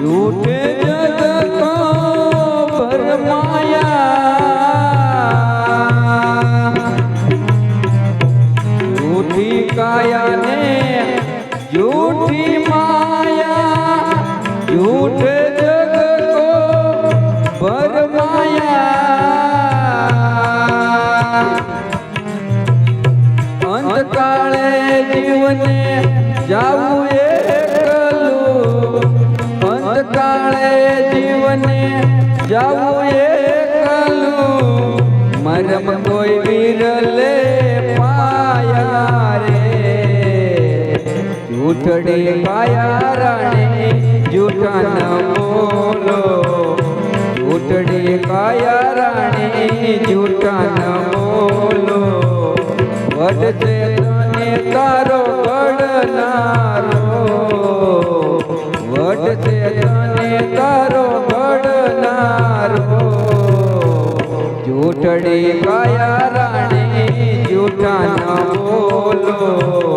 झूठे जग को भरमाया झूठी काया ने झूठी माया झूठे जग को भरमाया અંતકાળે જીવને જાવું જૂઠડી પાયા રાણી જૂઠા ન બોલો. જૂઠડી પાયા રાણી જૂઠા ન બોલો. વધશે તને તારો ઘડનારો વધશે તને તારો ઘડનારો જૂઠડી પાયા રાણી જૂઠા ન બોલો.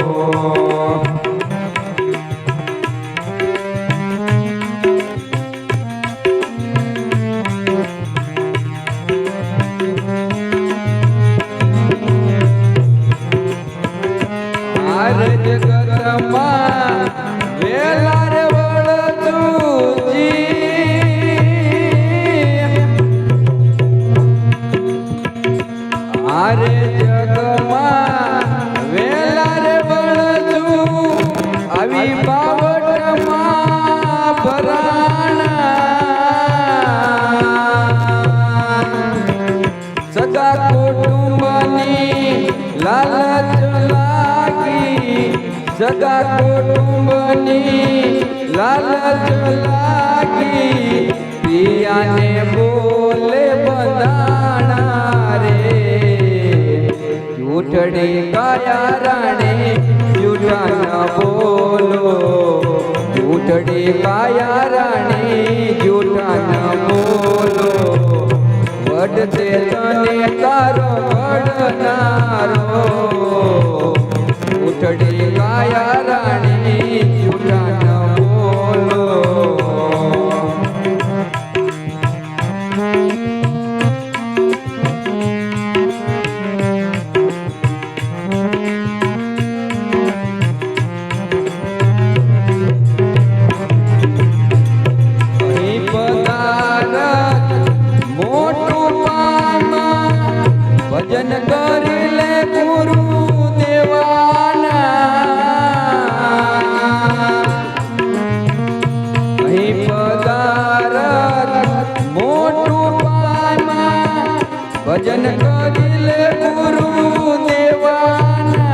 સગા કુટુંબની લાલચ લાગી, સગા કુટુંબની લાલચ લાગી, પિયાને બોલે બંધાણા રે ચૂંટણી કાયા રાણી ન બોલો, ચૂંટણી કાયા ભજન કરી લે ગુરુ દેવાના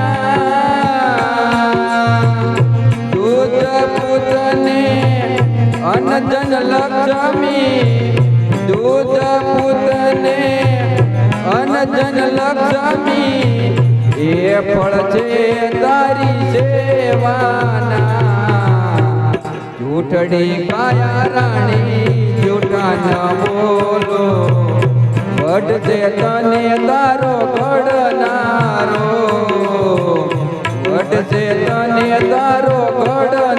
દૂધ પુતને અનજન લક્ષ્મી દૂધ પુતને અનજન લક્ષ્મી એ ફળ છે તારી સેવાના જૂઠડી કાયા રાણી જૂઠા ન બોલો વડશે તને તારો ઘડનારો વડશે તને તારો ઘડનારો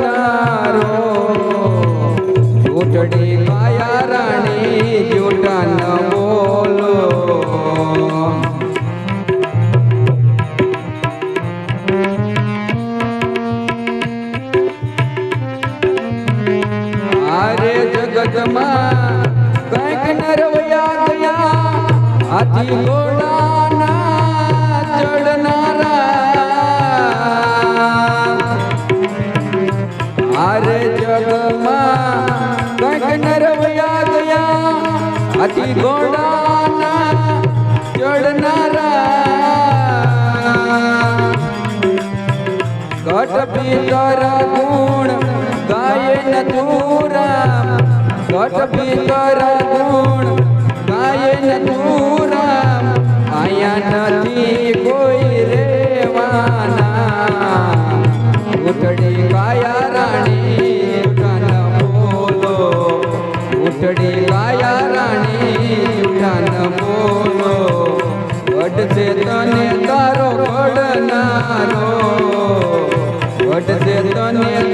પીતર ગુણ ગાય નથુરામ ઘટ પીતર ગુણ ગાય રામ આયા નથી કોઈ રેવાના. ઉઠડી કાયા વટશે તને